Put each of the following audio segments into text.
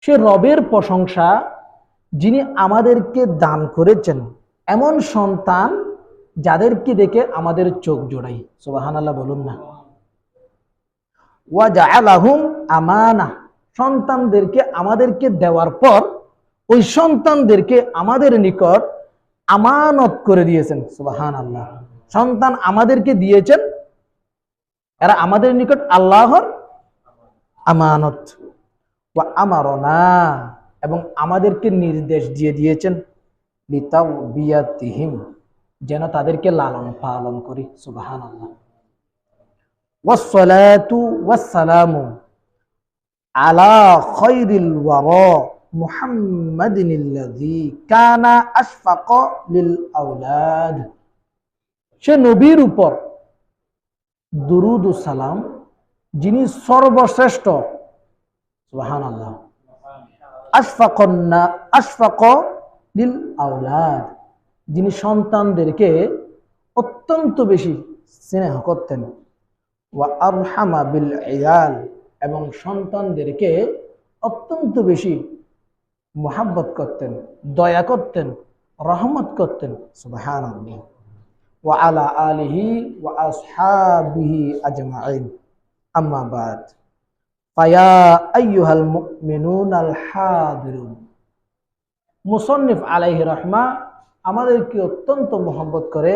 সে রবের প্রশংসা যিনি আমাদেরকে দান করেছেন। এমন সন্তান যাদেরকে দেখে আমাদের চোখ জোড়াই। সুবাহান আল্লাহ বলুন না। ওয়া জাআলাহুম আমানা। সন্তানদেরকে আমাদেরকে দেওয়ার পর ওই সন্তানদেরকে আমাদের নিকট আমানত করে দিয়েছেন। সুবাহান আল্লাহ সন্তান আমাদেরকে দিয়েছেন। এরা আমাদের নিকট আল্লাহর আমানত। বা না এবং আমাদেরকে নির্দেশ দিয়ে দিয়েছেন লিতাউ যেন তাদেরকে লালন পালন করি সুবাহান আল্লাহ ওয়াসালামু আলা খৈরিল ওয়ারা মুহাম্মাদিনিল্লাযী কানা আশফাক লিল আওলাদ। সে নবীর উপর দুরুদ সালাম, যিনি সর্বশ্রেষ্ঠ সুবহান আল্লাহ আশফাকন্না আশফাক লিল আউলাদ যিনি সন্তানদেরকে অত্যন্ত বেশি স্নেহ করতেন। ওয়া আরহামা বিল ইয়াল। এবং সন্তানদেরকে অত্যন্ত বেশি মোহাব্বত করতেন, দয়া করতেন, রহমত করতেন। সুবহান ওয়া আলা আলিহি ওয়া আসহাবিহি আজমাইন। আম্মা বাদ। মুসন্নিফ আলাইহি রহমা আমাদেরকে অত্যন্ত মোহাব্বত করে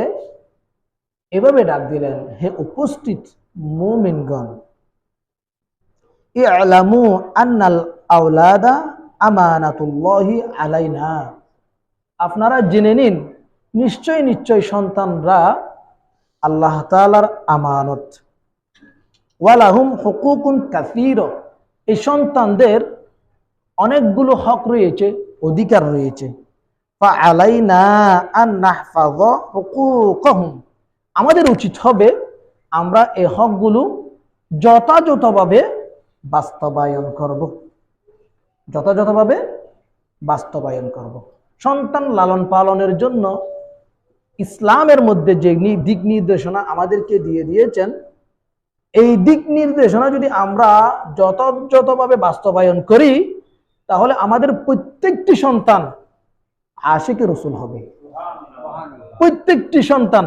এভাবে ডাক দিলেন, হে উপস্থিত মুমিনগণ আপনারা জেনে নিন, নিশ্চয় নিশ্চয় সন্তানরা আল্লাহ তাআলার আমানত ওয়ালাহুম হুকুকুন কাসীর। এই সন্তানদের অনেকগুলো হক রয়েছে, অধিকার রয়েছে। আমাদের উচিত হবে আমরা এই হকগুলো যথাযথভাবে বাস্তবায়ন করব। যথাযথভাবে বাস্তবায়ন করব। সন্তান লালন পালনের জন্য ইসলামের মধ্যে যে দিক নির্দেশনা আমাদেরকে দিয়ে দিয়েছেন এই দিক নির্দেশনা যদি আমরা যথাযথভাবে বাস্তবায়ন করি, তাহলে আমাদের প্রত্যেকটি সন্তান আশিকে রসুল হবে। প্রত্যেকটি সন্তান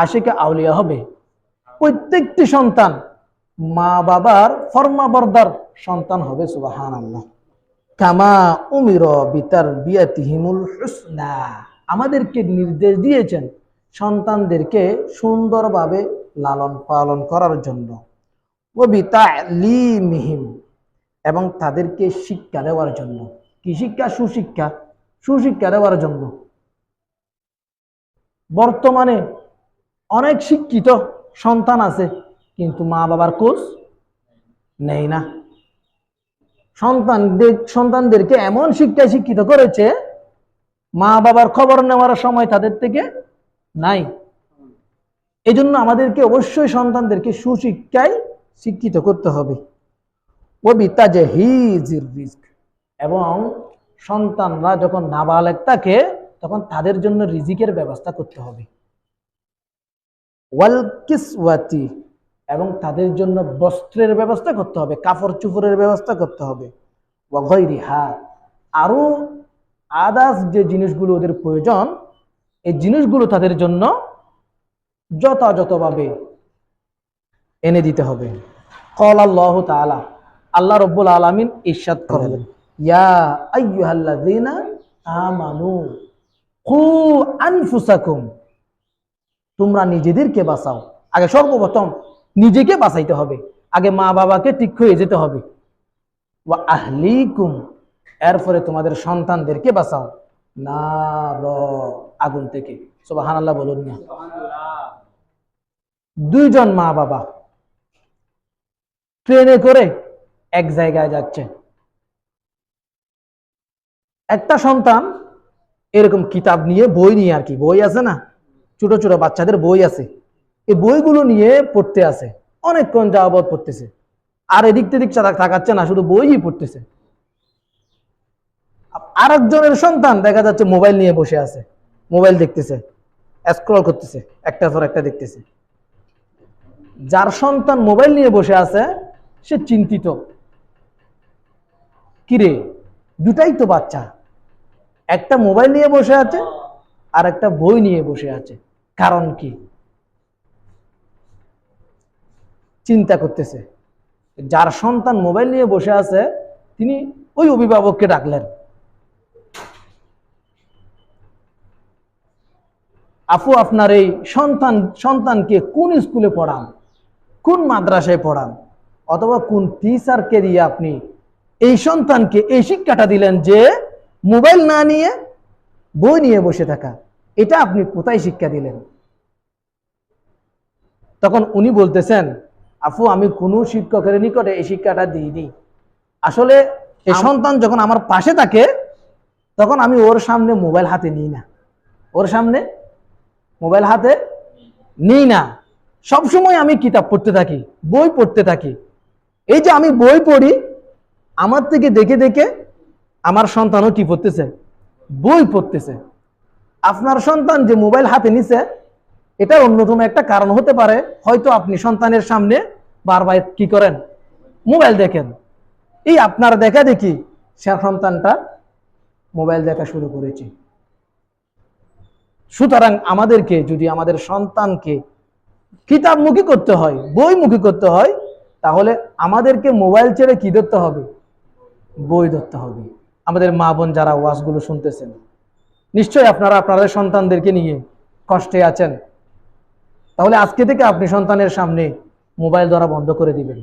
আশিকে আউলিয়া হবে। প্রত্যেকটি সন্তান মা বাবার ফর্মাবর্দার সন্তান হবে সুবাহান আল্লাহ কামা উমির বিতার বিয়াতিহিমুল হুসনা। আমাদেরকে নির্দেশ দিয়েছেন সন্তানদেরকে সুন্দরভাবে লালন পালন করার জন্য। বিতালিমিহিম, এবং তাদেরকে শিক্ষা দেওয়ার জন্য। কি শিক্ষা? সুশিক্ষা। সুশিক্ষা দেওয়ার জন্য। বর্তমানে অনেক শিক্ষিত সন্তান আছে, কিন্তু মা বাবার কোচ নেই না। সন্তানদের, সন্তানদেরকে এমন শিক্ষায় শিক্ষিত করেছে মা বাবার খবর নেওয়ার সময় তাদের থেকে নাই। এজন্য আমাদেরকে অবশ্যই সন্তানদেরকে সুশিক্ষায় শিক্ষিত করতে হবে। রিস্ক এবং সন্তানরা যখন নাবালেক থাকে তখন তাদের জন্য রিজিকের ব্যবস্থা করতে হবে। এবং তাদের জন্য বস্ত্রের ব্যবস্থা করতে হবে, কাপড় চুপড়ের ব্যবস্থা করতে হবে। আরও আদার্স যে জিনিসগুলো ওদের প্রয়োজন, এই জিনিসগুলো তাদের জন্য যথাযথভাবে এনে দিতে হবে। কল আল্লাহ তাআলা, আল্লাহ রব্বুল আলামিন ইরশাদ করেন ইয়া আইয়ুহাল্লাযীনা আমানু কু আনফুসাকুম, তোমরা নিজেদেরকে বাঁচাও। আগে সর্বপ্রথম নিজেকে বাঁচাইতে হবে, আগে মা বাবাকে ঠিক হয়ে যেতে হবে। এরপরে তোমাদের সন্তানদেরকে বাঁচাও। না আগুন থেকে। সব হান আল্লাহ বলুন না। দুইজন মা বাবা ট্রেনে করে এক জায়গায় যাচ্ছে। একটা সন্তান এরকম কিতাব নিয়ে, বই নিয়ে আর কি, বই আছে না? ছোট ছোট বাচ্চাদের বই আছে। এই বইগুলো নিয়ে পড়তে আছে অনেকক্ষণ যাবৎ পড়তেছে। আর এদিক তেদিক তাকাচ্ছে না, শুধু বইই পড়তেছে। আর একজনের সন্তান দেখা যাচ্ছে মোবাইল নিয়ে বসে আছে, মোবাইল দেখতেছে স্ক্রল করতেছে, একটার পর একটা দেখতেছে। যার সন্তান মোবাইল নিয়ে বসে আছে, সে চিন্তিত। কিরে? দুটাই তো বাচ্চা। একটা মোবাইল নিয়ে বসে আছে, আর একটা বই নিয়ে বসে আছে। কারণ কি? চিন্তা করতেছে। যার সন্তান মোবাইল নিয়ে বসে আছে, তিনি ওই অভিভাবককে ডাকলেন। আপু, আপনার এই সন্তান, সন্তানকে কোন স্কুলে পড়ান? কোন মাদ্রাসায় পড়ান? অথবা কোন টিচারকে দিয়ে আপনি এই সন্তানকে এই শিক্ষাটা দিলেন যে মোবাইল না নিয়ে বই নিয়ে বসে থাকা এটা আপনি কোথায় শিক্ষা দিলেন? তখন উনি বলতেছেন আপু আমি কোনো শিক্ষকের নিকটে এই শিক্ষাটা দিইনি। আসলে এই সন্তান যখন আমার পাশে থাকে তখন আমি ওর সামনে মোবাইল হাতে নিই না। ওর সামনে মোবাইল হাতে নিই না। সবসময় আমি কিতাব পড়তে থাকি, বই পড়তে থাকি। এই যে আমি বই পড়ি, আমার থেকে দেখে দেখে আমার সন্তানও কি পড়তেছে? বই পড়তেছে। আপনার সন্তান যে মোবাইল হাতে নিছে এটা অন্যতম একটা কারণ হতে পারে, হয়তো আপনি সন্তানের সামনে বারবার কি করেন? মোবাইল দেখেন। এই আপনার দেখা দেখি, সে সন্তানটা মোবাইল দেখা শুরু করেছে। সুতরাং আমাদেরকে, যদি আমাদের সন্তানকে কিতাবমুখী করতে হয়, বইমুখী করতে হয়, তাহলে আমাদেরকে মোবাইল ছেড়ে কি ধরতে হবে? বই ধরতে হবে। আমাদের মা বোন যারা ওয়াজগুলো শুনতেছেন, নিশ্চয়ই আপনারা আপনাদের সন্তানদেরকে নিয়ে কষ্টে আছেন। তাহলে আজকে থেকে আপনি সন্তানের সামনে মোবাইল ধরা বন্ধ করে দিবেন।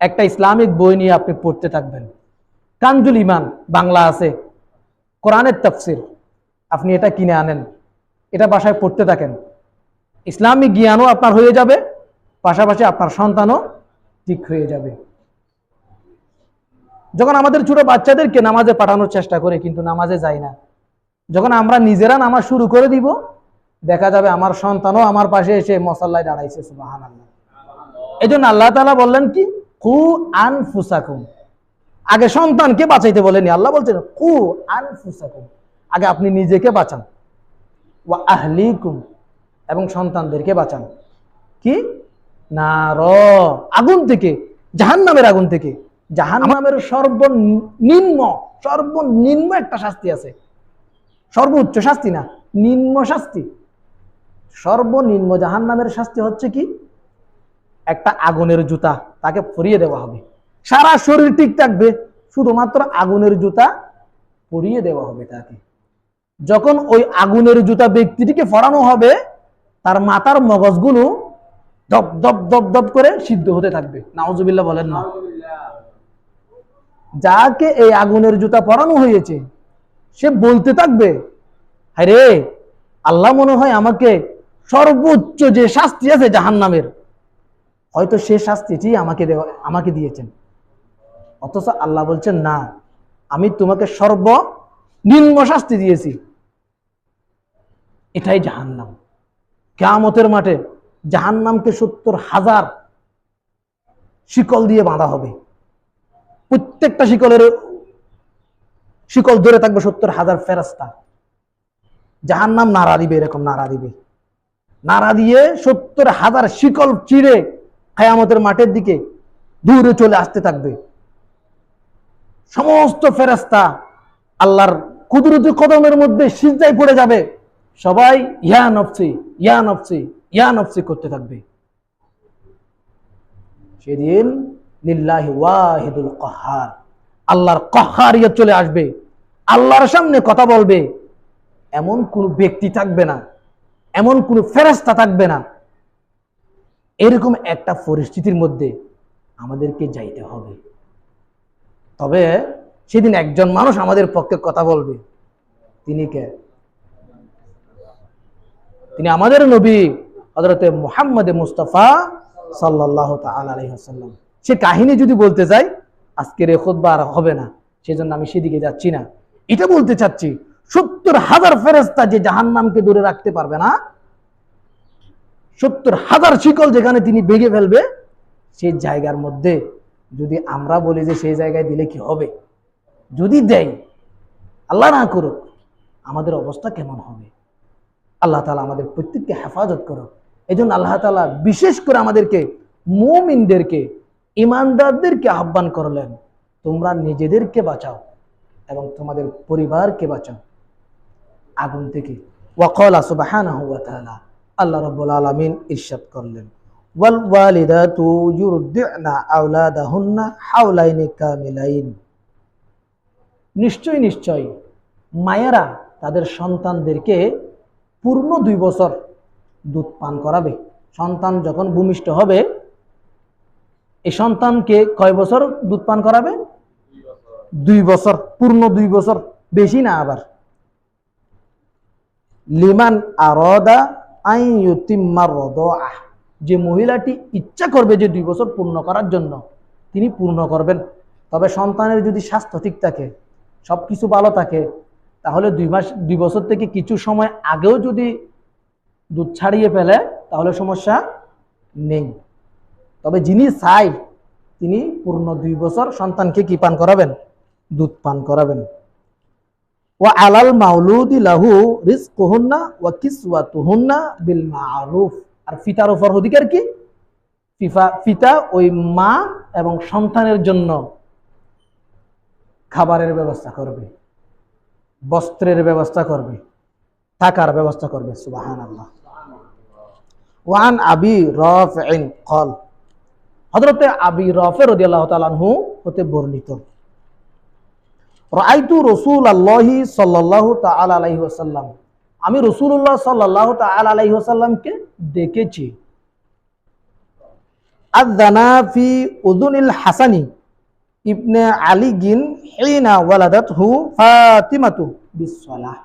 একটা ইসলামিক বই নিয়ে আপনি পড়তে থাকবেন। কাঞ্জুল ইমান, বাংলা আছে। কোরআনের তফসির। আপনি এটা কিনে আনেন। এটা বাসায় পড়তে থাকেন। ইসলামিক জ্ঞানও আপনার হয়ে যাবে, পাশাপাশি আপনার সন্তানও ঠিক হয়ে যাবে। যখন আমাদের ছোট বাচ্চাদেরকে নামাজে পাঠানোর চেষ্টা করে, কিন্তু নামাজে যায় না। যখন আমরা নিজেরা নামাজ শুরু করে দিব, দেখা যাবে আমার সন্তানও আমার পাশে এসে মশাল্লায় দাঁড়াইছে সুবাহান আল্লাহ এই জন্য আল্লাহ তালা বললেন কি? কু আন ফুসাকুম আগে সন্তানকে বাঁচাইতে বলেনি আল্লাহ বলছেন, কু আন ফুসাকুম আগে আপনি নিজেকে বাঁচান। ওয়া আহলিকুম এবং সন্তানদেরকে বাঁচান। কি? না র। আগুন থেকে জাহান নামের আগুন থেকে। জাহান নামের সর্বনিম্ন সর্বনিম্ন একটা শাস্তি আছে। সর্বোচ্চ শাস্তি না, নিম্ন শাস্তি। সর্বনিম্ন জাহান নামের শাস্তি হচ্ছে কি? একটা আগুনের জুতা, তাকে পরিয়ে দেওয়া হবে। সারা শরীর ঠিক থাকবে, শুধুমাত্র আগুনের জুতা পরিয়ে দেওয়া হবে তাকে। যখন ওই আগুনের জুতা ব্যক্তিটিকে ফরানো হবে তার মাথার মগজগুলো দপ দপ দপ দপ করে সিদ্ধ হতে থাকবে। নাওজুবিল্লাহ বলেন না। যাকে এই আগুনের জুতা পরানো হয়েছে, সে বলতে থাকবে রে আল্লাহ মনে হয় আমাকে সর্বোচ্চ যে শাস্তি আছে জাহান নামের হয়তো সে শাস্তিটি আমাকে আমাকে দিয়েছেন। অথচ আল্লাহ বলছেন, না, আমি তোমাকে সর্ব নিম্ন শাস্তি দিয়েছি। এটাই জাহান্নাম। কেয়ামতের মাঠে জাহান্নামকে সত্তর হাজার শিকল দিয়ে বাঁধা হবে। প্রত্যেকটা শিকলের শিকল ধরে থাকবে সত্তর হাজার ফেরাস্তা জাহান্নাম নাড়া দিবে, এরকম নাড়া দিবে। নাড়া দিয়ে সত্তর হাজার শিকল চিড়ে খায়ামতের মাঠের দিকে দূরে চলে আসতে থাকবে। সমস্ত ফেরাস্তা আল্লাহর কুদরতি কদমের মধ্যে সিজদায় পড়ে যাবে। সবাই ইয়া নফসি ইয়া নফসি ইয়া নফসি করতে থাকবে। সেদিন লিল্লাহি ওয়াহিদুল কহার, আল্লাহর কহারিয়ত চলে আসবে। আল্লাহর সামনে কথা বলবে। এমন কোন ব্যক্তি থাকবে না, এমন কোন ফেরাস্তা থাকবে না। এরকম একটা পরিস্থিতির মধ্যে আমাদেরকে যাইতে হবে। তবে সেদিন একজন মানুষ আমাদের পক্ষে কথা বলবে। তিনি কে? তিনি আমাদের নবী হজরতে মোহাম্মদ মুস্তফা সাল্লাহ আলাইসাল্লাম সে কাহিনী যদি বলতে যাই, আজকের এ খোদবা আর হবে না। সেজন্য আমি সেদিকে যাচ্ছি না। এটা বলতে চাচ্ছি, সত্তর হাজার ফেরেস্তা যে জাহান নামকে দূরে রাখতে পারবে না, সত্তর হাজার শিকল যেখানে তিনি বেগে ফেলবে, সেই জায়গার মধ্যে যদি আমরা বলি যে সেই জায়গায় দিলে কি হবে? যদি দেয়, আল্লাহ না করুক, আমাদের অবস্থা কেমন হবে? আল্লাহ তালা আমাদের প্রত্যেককে হেফাজত করো এই জন্য আল্লাহ তালা বিশেষ করে আমাদেরকে মুমিনদেরকে ইমানদারদেরকে আহ্বান করলেন, তোমরা নিজেদেরকে বাঁচাও এবং তোমাদের পরিবারকে বাঁচাও। আগুন থেকে। আল্লাহ রাব্বুল আলামিন ইরশাদ করলেন। নিশ্চয় নিশ্চয় মায়েরা তাদের সন্তানদেরকে পূর্ণ দুই বছর দুধ পান করাবে। সন্তান যখন ভূমিষ্ঠ হবে, এই সন্তানকে কয় বছর দুধ পান করাবে? দুই বছর, পূর্ণ দুই বছর, বেশি না আবার। লিমান আরদা রদআহ যে মহিলাটি ইচ্ছা করবে যে দুই বছর পূর্ণ করার জন্য, তিনি পূর্ণ করবেন। তবে সন্তানের যদি স্বাস্থ্য ঠিক থাকে সব কিছু ভালো থাকে তাহলে দুই মাস, দুই বছর থেকে কিছু সময় আগেও যদি দুধ ছাড়িয়ে ফেলে, তাহলে সমস্যা নেই। তবে যিনি চাই তিনি পূর্ণ দুই বছর সন্তানকে কি পান করাবেন? দুধ পান করাবেন। ও আলাল মাউলুদি লাহু রিজকুহুন্না ওয়া কিসওয়াতুহুন্না বিল মারুফ। আর ফিতার উপর অধিকার কি? ফিফা, ফিতা ওই মা এবং সন্তানের জন্য খাবারের ব্যবস্থা করবে। বস্ত্রের ব্যবস্থা করবে থাকার ব্যবস্থা করবে সুবাহান আল্লাহ ওয়ান আবি রফিন কল হজরতে আবি রফে রদি আল্লাহ তালানহু হতে বর্ণিত। রাইতু রসুল আল্লাহি সাল্লাহ তাল আলাইহি ওসাল্লাম আমি রসুল্লাহ সাল্লাহ তাল আলাইহি ওসাল্লামকে দেখেছি। আদানা ফি উদুনিল হাসানি ইবনে আলী গিন হিনা ওয়ালাদাত হু ফাতিমাতু বিসসালাহ।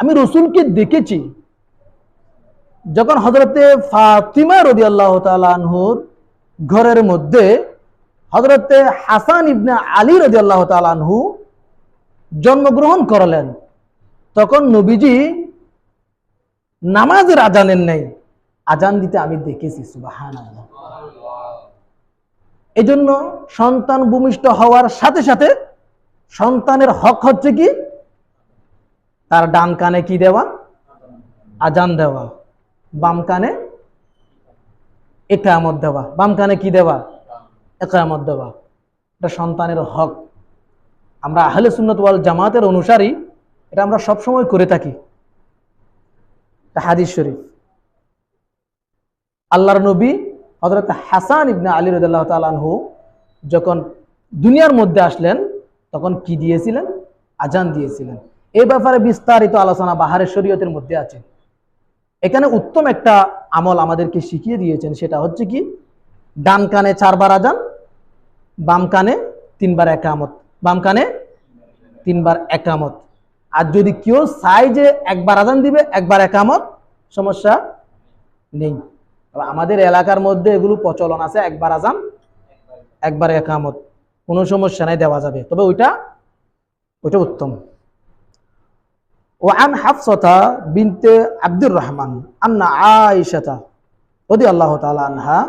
আমি রসুলকে দেখেছি যখন হজরতে ফাতিমা রবি আল্লাহ তালানহুর ঘরের মধ্যে হজরতে হাসান ইবনে আলী রবি আল্লাহ তালানহু জন্মগ্রহণ করলেন। তখন নবীজি নামাজের আজানের নেই। আজান দিতে আমি দেখেছি সুবাহান এজন্য সন্তান ভূমিষ্ঠ হওয়ার সাথে সাথে সন্তানের হক হচ্ছে কি? তার ডান কানে কি দেওয়া? আজান দেওয়া। বাম কানে একামত দেওয়া। বাম কানে কি দেওয়া? একামত দেওয়া। এটা সন্তানের হক। আমরা আহলে সুন্নত ওয়াল জামাতের অনুসারী, এটা আমরা সবসময় করে থাকি। হাদিস শরীফ। আল্লাহর নবী হজরত হাসান ইবনে আলী রদাল্লাহ তালানহু যখন দুনিয়ার মধ্যে আসলেন, তখন কি দিয়েছিলেন? আজান দিয়েছিলেন। এই ব্যাপারে বিস্তারিত আলোচনা বাহারের শরীয়তের মধ্যে আছে। এখানে উত্তম একটা আমল আমাদেরকে শিখিয়ে দিয়েছেন, সেটা হচ্ছে কি, ডান কানে চারবার আজান, বাম কানে তিনবার একামত, বাম কানে তিনবার একামত। আর যদি কেউ চায় যে একবার আজান দিবে, একবার একামত, সমস্যা নেই। আমাদের এলাকার মধ্যে এগুলো প্রচলন আছে একবার আজান একবার একামত কোনো সমস্যা নাই দেওয়া যাবে তবে ওইটা ওইটা উত্তম وعن حفصة بنت عبد الرحمن أن عائشة رضي الله تعالى عنها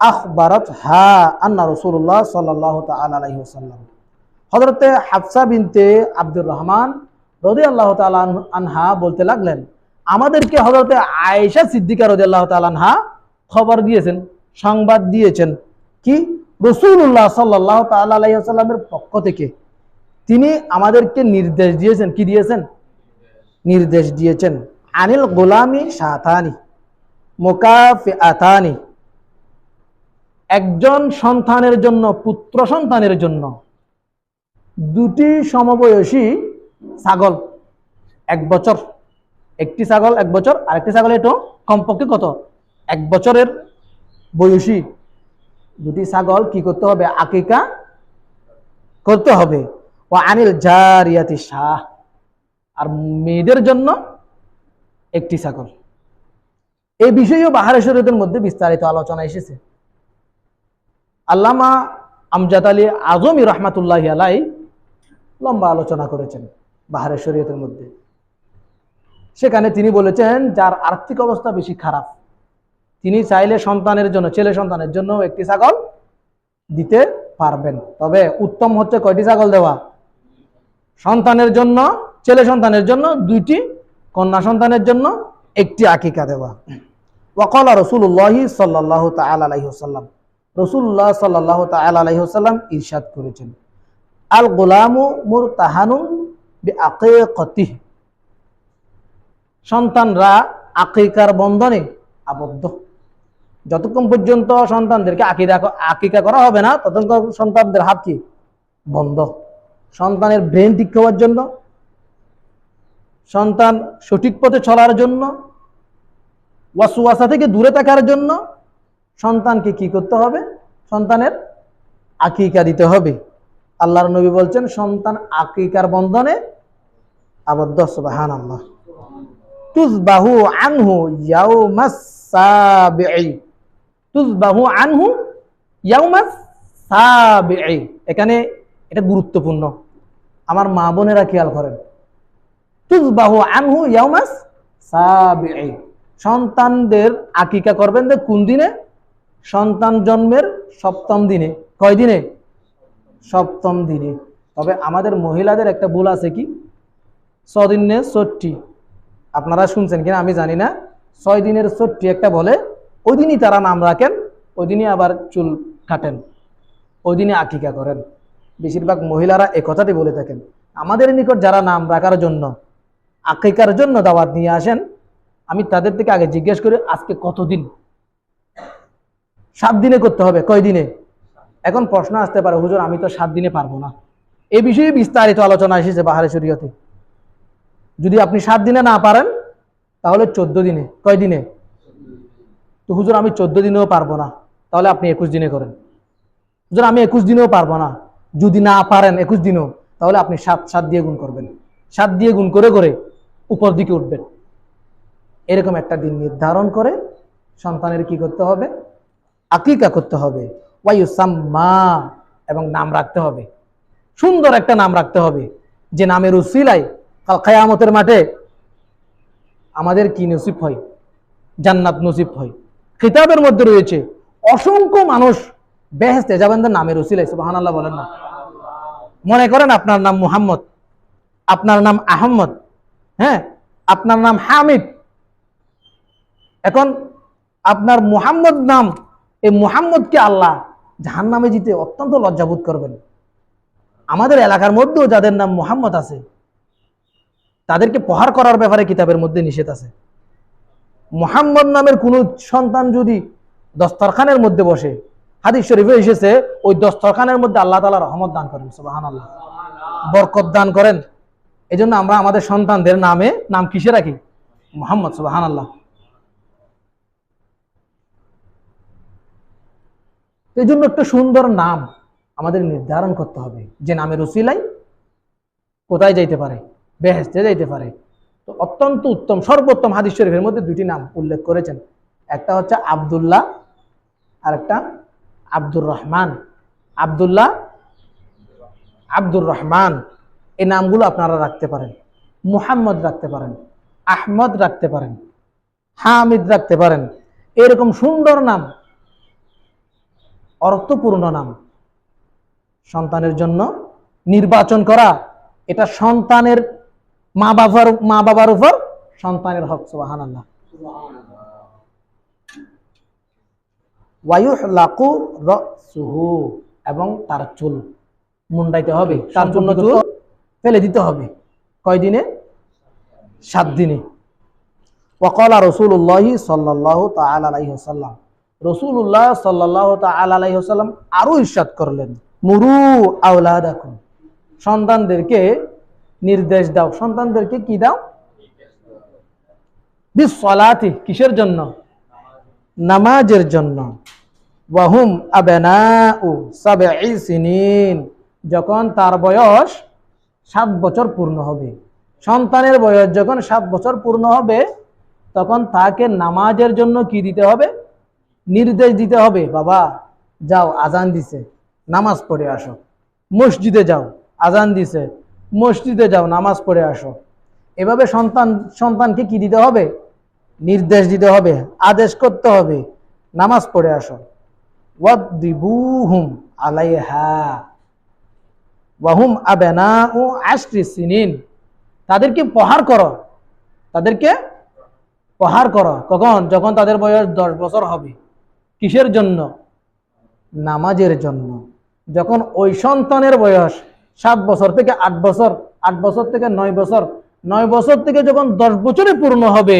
أخبرتها أن رسول الله صلى الله تعالى عليه وسلم হজরতে হাফসা বিনতে আব্দুর রহমান রদি আল্লাহ আনহা বলতে লাগলেন আমাদেরকে হজরতে আয়েশা সিদ্দিকা রদি আল্লাহ আনহা খবর দিয়েছেন, সংবাদ দিয়েছেন। কি? রসুল্লাহ সাল্লাহ তাল্লামের পক্ষ থেকে। তিনি আমাদেরকে নির্দেশ দিয়েছেন। কি দিয়েছেন? নির্দেশ দিয়েছেন। আনিল গোলামি সাতানি মোকাফে আতানি একজন সন্তানের জন্য, পুত্র সন্তানের জন্য দুটি সমবয়সী ছাগল, এক বছর। একটি ছাগল এক বছর আরেকটি ছাগল এটো কমপক্ষে কত? এক বছরের বয়সী। দুটি ছাগল কি করতে হবে? আকিকা করতে হবে। ও আনিল জারিয়াতি শাহ, আর মেয়েদের জন্য একটি ছাগল। এই বিষয়েও বাহারে শরীয়তের মধ্যে বিস্তারিত আলোচনা এসেছে। আল্লামা আমজাদ আলী আজমি রহমাতুল্লাহ আলাই লম্বা আলোচনা করেছেন বাহারে শরীয়তের মধ্যে। সেখানে তিনি বলেছেন, যার আর্থিক অবস্থা বেশি খারাপ, তিনি চাইলে সন্তানের জন্য, ছেলে সন্তানের জন্য একটি ছাগল দিতে পারবেন। তবে উত্তম হচ্ছে কয়টি ছাগল দেওয়া? সন্তানের জন্য, ছেলে সন্তানের জন্য দুইটি, কন্যা সন্তানের জন্য একটি আকিকা দেওয়া। ওয়াকলা রসুল্লাহি সাল্লাহ তাল আলহিহসাল্লাম রসুল্লাহ সাল্লাহ তাল আলহিহসাল্লাম ইরশাদ করেছেন আল গোলামু মুর তাহানুন আকিকতিহ সন্তানরা আকিকার বন্ধনে আবদ্ধ। যতক্ষণ পর্যন্ত সন্তানদেরকে আকিদা আকিকা করা হবে না, ততক্ষণ সন্তানদের হাত কি? বন্ধ। সন্তানের ব্রেন ঠিক হওয়ার জন্য, সন্তান সঠিক পথে চলার জন্য ওয়াসুয়াসা থেকে দূরে থাকার জন্য সন্তানকে কি করতে হবে? সন্তানের আকিকা দিতে হবে। আল্লাহর নবী বলছেন, সন্তান আকিকার বন্ধনে আবদ্ধ। সুবাহান আল্লাহ তুজবাহু আনহু তুজবাহু আনহু ইয়াউমাস এখানে এটা গুরুত্বপূর্ণ। আমার মা বোনেরা খেয়াল করেন। তুজবাহু আনহু ইয়াউমাস সাবিঈ। সন্তানদের আকিকা করবেন যে কোন দিনে? সন্তান জন্মের সপ্তম দিনে। কয় দিনে? সপ্তম দিনে। তবে আমাদের মহিলাদের একটা ভুল আছে কি? ছদিনের চট্টি আপনারা শুনছেন কিনা আমি জানি না। ছয় দিনের চট্টি একটা বলে ওই দিনই তারা নাম রাখেন ওই দিনই আবার চুল কাটেন ওই দিনে আকিকা করেন। বেশিরভাগ মহিলারা এ কথাটি বলে থাকেন। আমাদের নিকট যারা নাম রাখার জন্য, আকিকার জন্য দাওয়াত নিয়ে আসেন, আমি তাদের থেকে আগে জিজ্ঞেস করি, আজকে কতদিন? সাত দিনে করতে হবে, কয় দিনে? এখন প্রশ্ন আসতে পারে, হুজুর, আমি তো সাত দিনে পারব না। এ বিষয়ে বিস্তারিত আলোচনা এসেছে বাহারে শরীয়তে। যদি আপনি সাত দিনে না পারেন, তাহলে চোদ্দ দিনে। কয় দিনে? তো হুজুর, আমি চোদ্দ দিনেও পারব না। তাহলে আপনি একুশ দিনে করেন। হুজুর, আমি একুশ দিনেও পারব না। যদি না পারেন একুশ দিনেও, তাহলে আপনি সাত সাত দিয়ে গুণ করবেন। সাত দিয়ে গুণ করে করে উপর দিকে উঠবেন। এরকম একটা দিন নির্ধারণ করে সন্তানের কি করতে হবে? আকিকা করতে হবে। ওয়াইসাম্মা এবং নাম রাখতে হবে। সুন্দর একটা নাম রাখতে হবে। যে নামের উসিলাই কাল খায়ামতের মাঠে আমাদের কি নসিব হয়? জান্নাত নসিব হয়। কিতাবের মধ্যে রয়েছে, অসংখ্য মানুষ বেহেস্তে যাবেন তার নামের উসিলাই সুবাহান আল্লাহ বলেন না। মনে করেন আপনার নাম মুহাম্মদ, আপনার নাম আহম্মদ হ্যাঁ আপনার নাম হামিদ। এখন আপনার মুহাম্মদ নাম, এই মুহাম্মদকে আল্লাহ জাহান নামে জিতে অত্যন্ত লজ্জাবোধ করবেন। আমাদের এলাকার মধ্যেও যাদের নাম মুহাম্মদ আছে তাদেরকে প্রহার করার ব্যাপারে কিতাবের মধ্যে নিষেধ আছে। মোহাম্মদ নামের কোন সন্তান যদি দস্তরখানের মধ্যে বসে, হাদিস শরীফে এসেছে, ওই দস্তরখানের মধ্যে আল্লাহ তালা রহমত দান করেন সুবাহান আল্লাহ বরকত দান করেন। এই জন্য আমরা আমাদের সন্তানদের নামে নাম কিসে রাখি? মোহাম্মদ সুবাহান আল্লাহ এই জন্য একটা সুন্দর নাম আমাদের নির্ধারণ করতে হবে। যে নামের উসিলাই কোথায় যাইতে পারে? বেহেস্তে যাইতে পারে। তো অত্যন্ত উত্তম, সর্বোত্তম হাদিস শরীফের মধ্যে দুটি নাম উল্লেখ করেছেন। একটা হচ্ছে আবদুল্লাহ আর একটা আব্দুর রহমান। আবদুল্লাহ, আব্দুর রহমান, এই নামগুলো আপনারা রাখতে পারেন। মুহাম্মদ রাখতে পারেন, আহমদ রাখতে পারেন, হামিদ রাখতে পারেন। এরকম সুন্দর নাম, অর্থপূর্ণ নাম, সন্তানের জন্য নির্বাচন করা, এটা সন্তানের মা বাবার মা বাবার উপর সন্তানের হক সুবাহান আল্লাহ এবং তার চুল। মুন্ডাইতে হবে। তার জন্য চুল ফেলে দিতে হবে। কয় দিনে? সাত দিনে। ওয়াকলা রসুল্লাহি সাল্লাহ তালাইসাল্লাম রসুল্লাহ সাল্লাহ তালাইসাল্লাম আরও ইস্বাদ করলেন। মুরু আউলা দেখুন সন্তানদেরকে নির্দেশ দাও। সন্তানদেরকে কি দাও? বিসলাতি কিসের জন্য? নামাজের জন্য। ওয়াহুম সিনিন, যখন তার বয়স সাত বছর পূর্ণ হবে। সন্তানের বয়স যখন সাত বছর পূর্ণ হবে, তখন তাকে নামাজের জন্য কি দিতে হবে? নির্দেশ দিতে হবে, বাবা, যাও, আজান দিছে। নামাজ পড়ে আসো। মসজিদে যাও, আজান দিছে। মসজিদে যাও, নামাজ পড়ে আসো। এভাবে সন্তান, সন্তানকে কি দিতে হবে? নির্দেশ দিতে হবে, আদেশ করতে হবে, নামাজ পড়ে আসো। ওয়াদিবুহুম আলাইহা ওয়াহুম আবেনা ও আশরি তাদেরকে প্রহার করো। তাদেরকে প্রহার করো। কখন? যখন তাদের বয়স দশ বছর হবে। কিসের জন্য? নামাজের জন্য। যখন ওই সন্তানের বয়স সাত বছর থেকে আট বছর আট বছর থেকে নয় বছর নয় বছর থেকে যখন দশ বছরে পূর্ণ হবে,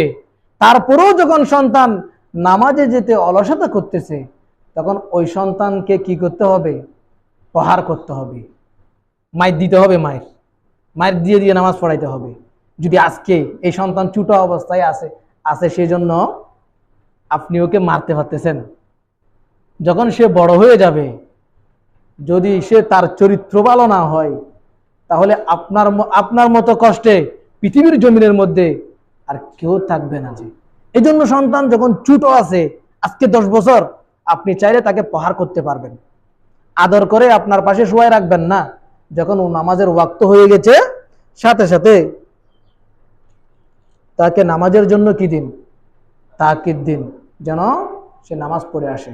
তারপরেও যখন সন্তান নামাজে যেতে অলসতা করতেছে, তখন ওই সন্তানকে কি করতে হবে? প্রহার করতে হবে। মায়ের দিতে হবে মায়ের। মায়ের দিয়ে দিয়ে নামাজ পড়াইতে হবে। যদি আজকে এই সন্তান চুটো অবস্থায় আছে আছে সেজন্য আপনি ওকে মারতে পারতেছেন। যখন সে বড় হয়ে যাবে যদি সে তার চরিত্র ভালো না হয়, তাহলে আপনার আপনার মতো কষ্টে পৃথিবীর জমিনের মধ্যে আর কেউ থাকবে না যে। এই জন্য সন্তান যখন চুটো আছে, আজকে দশ বছর, আপনি চাইলে তাকে প্রহার করতে পারবেন। আদর করে আপনার পাশে শুয়ে রাখবেন না। যখন ও নামাজের ওয়াক্ত হয়ে গেছে, সাথে সাথে তাকে নামাজের জন্য কি দিন? তাকিদ দিন। যেন সে নামাজ পড়ে আসে।